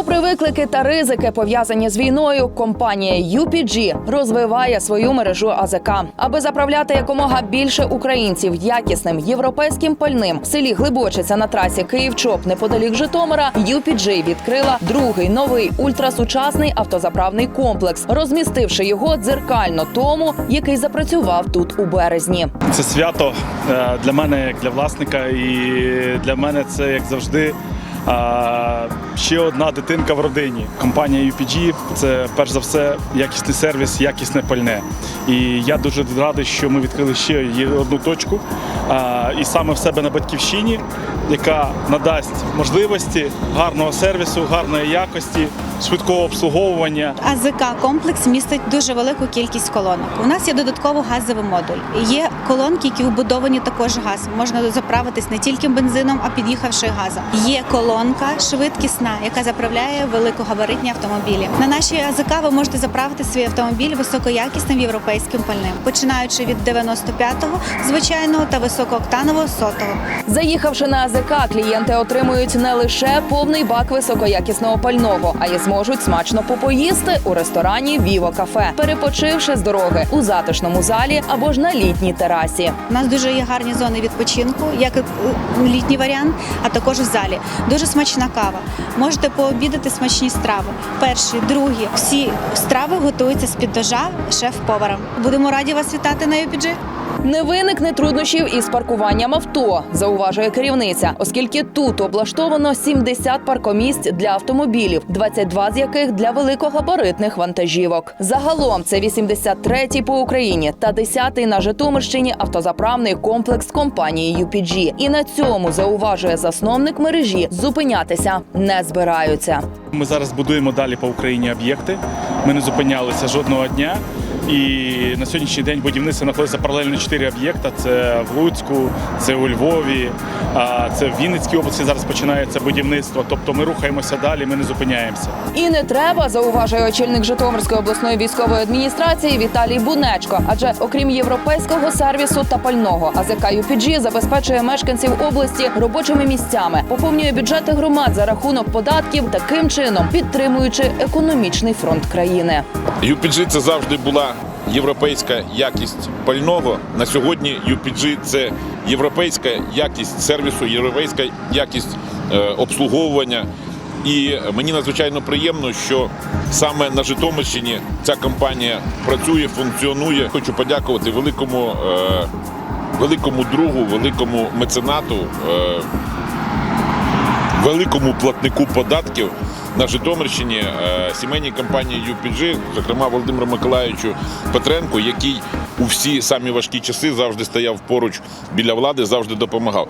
Попри виклики та ризики, пов'язані з війною, компанія UPG розвиває свою мережу АЗК, аби заправляти якомога більше українців якісним європейським пальним. В селі Глибочиця на трасі Київ-Чоп неподалік Житомира. UPG відкрила другий новий ультрасучасний автозаправний комплекс, розмістивши його дзеркально тому, який запрацював тут у березні. Це свято е, для мене, як для власника, і для мене це як завжди. Е, Ще одна дитинка в родині. Компанія UPG – це перш за все якісний сервіс, якісне пальне. І я дуже радий, що ми відкрили ще одну точку. І саме в себе на батьківщині, яка надасть можливості гарного сервісу, гарної якості, швидкого обслуговування. АЗК комплекс містить дуже велику кількість колонок. У нас є додатково газовий модуль. Є колонки, які вбудовані також газ. Можна заправитись не тільки бензином, а під'їхавши газом. Є колонка швидкісна, яка заправляє великогабаритні автомобілі. На нашій АЗК ви можете заправити свій автомобіль високоякісним європейським пальним, починаючи від 95-го звичайного та високооктанового сотого. Заїхавши на АЗК, клієнти отримують не лише повний бак високоякісного пального, а й зможуть смачно попоїсти у ресторані Віво Кафе, перепочивши з дороги у затишному залі або ж на літній терасі. У нас дуже є гарні зони відпочинку, як і, літній варіант, а також в залі. Дуже смачна кава. Можете пообідати смачні страви. Перші, другі, всі страви готуються з під ножа шеф-поваром. Будемо раді вас вітати на UPG. Не виникне труднощів із паркуванням авто, зауважує керівниця, оскільки тут облаштовано 70 паркомісць для автомобілів, 22 з яких для великогабаритних вантажівок. Загалом це 83-й по Україні та 10-й на Житомирщині автозаправний комплекс компанії UPG. І на цьому зауважує засновник мережі. Зупинятися не збираються. Ми зараз будуємо далі по Україні об'єкти. Ми не зупинялися жодного дня. І на сьогоднішній день будівництво знаходиться паралельно чотири об'єкта. Це в Луцьку, це у Львові, а це в Вінницькій області зараз починається будівництво. Тобто ми рухаємося далі, ми не зупиняємося. І не треба, зауважує очільник Житомирської обласної військової адміністрації Віталій Бунечко. Адже окрім європейського сервісу та пального, АЗК UPG забезпечує мешканців області робочими місцями, поповнює бюджети громад за рахунок податків, таким чином підтримуючи економічний фронт країни. UPG це завжди була європейська якість пального. На сьогодні UPG це європейська якість сервісу, європейська якість е, обслуговування. І мені надзвичайно приємно, що саме на Житомирщині ця компанія працює, функціонує. Хочу подякувати великому, е, великому другу, великому меценату, е, великому платнику податків на Житомирщині е, сімейній компанії UPG, зокрема Володимиру Миколаївичу Петренку, який у всі самі важкі часи завжди стояв поруч біля влади, завжди допомагав.